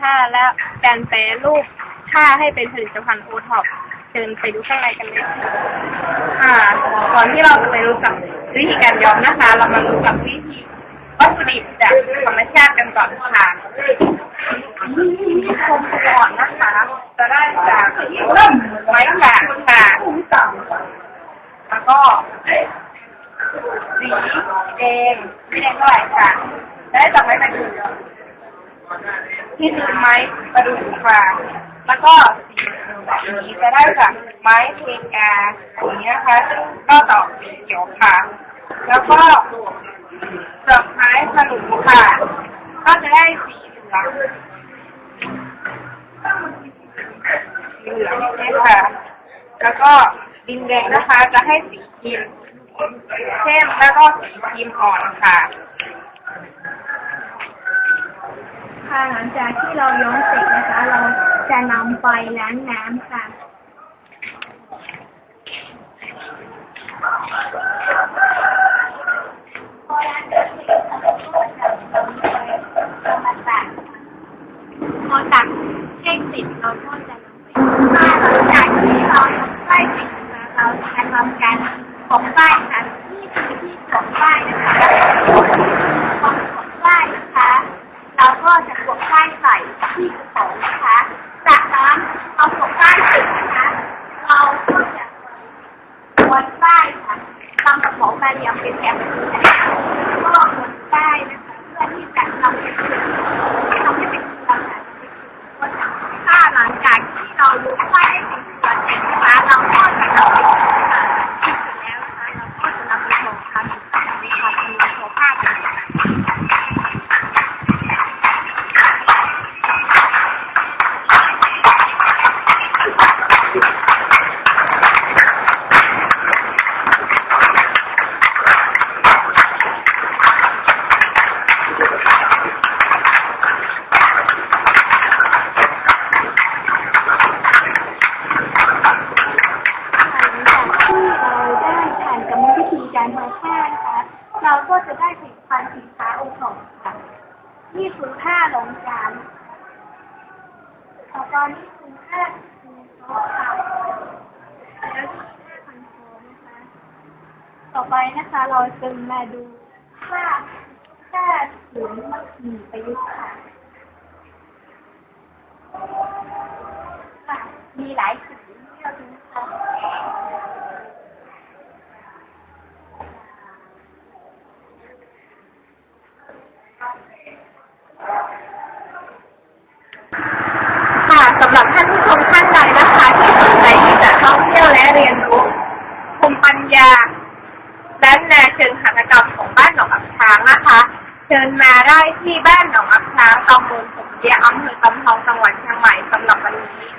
ผ้าและการแปรรูปผ้าให้เป็นผลิตภัณฑ์โอท็อปเชิญไปดูข้างในกันเลยค่ะ ก่อนที่เราจะไปรู้จักวิธีการย้อมนะคะ เรามารู้จักวิธีวัตถุดิบจากธรรมชาติกันก่อนค่ะคมก่อนนะคะ จะได้จากไม้กาดค่ะแล้วก็สีแดงสีแดงเท่าไหร่ค่ะ ได้จากไม้ประดู่ ที่คือไม้ประดู่ค่ะแล้วก็สีแบบนี้จะได้จากไม้เพกาอย่างนี้นะคะซึ่งก็ดอสีเขียวค่ะ แล้วก็ดอกไม้ขนุนค่ะ ก็จะได้สีเหลืองเหลืองนี่ค่ะ แล้วก็ดินแดงนะคะ จะให้สีครีมเข้มแล้วก็สีครีมอ่อนค่ะ ค่ะ หลังจากที่เราย้อมเสร็จนะคะ เราจะนำไปล้างน้ำค่ะพอตักพอตักแห้งเสร็จเราก็จะนำไปค่ะหลังจากที่เราทำป้ายเสร็จนะคะเราจะทำการปกป้ายค่ะนี่คือที่ปกป้ายนะคะพอปกป้าย เราก็จะปกป้ายใส่ที่กระเป๋านะคะ จากนั้นเอาปกป้ายเสร็จนะคะ เราก็จะวนป้ายค่ะทำกระเป๋ามาเรียงเป็นแบบนี้นะคะก็วนป้ายนะคะ เพื่อที่จะทำเป็นจุดทำให้เป็นตัวค่ะถ้าหลังจากที่เรารู้ป้ายให้เป็นตัวเสร็จนะคะเราก็จะนำไปโชว์ค่ะที่เสร็จแล้วนะคะเราก็จะนำไปโชว์ค่ะในภาพในภาพในโชว์ภาพกันค่ะ หลังจากที่ เราได้ผ่านกรรมวิธีการทอผ้านะคะเราก็จะได้ผลิตภัณฑ์สินค้าโอท็อปค่ะนี่คือผ้าลงจานต่อไปนี่คือผ้าคูโต๊ะค่ะแล้วผ้าพันคอนะคะ ต่อไปนะคะเราจะมาดูผ้าผ้า ผืนมีประยุกต์ค่ะค่ะมีหลายสีเลือกเลยนะคะค่ะสำหรับท่านผู้ชมท่านใดนะคะที่สนใจที่จะท่องเที่ยวและเรียนรู้ภูมิปัญญาและแนวเชิงหัตถกรรมของบ้านหนองอักช้างนะคะ เชิญมาได้ที่บ้านหนองอักช้างตำบลสมเด็จอำเภอตำทองจังหวัดเชียงใหม่สำหรับวันนี้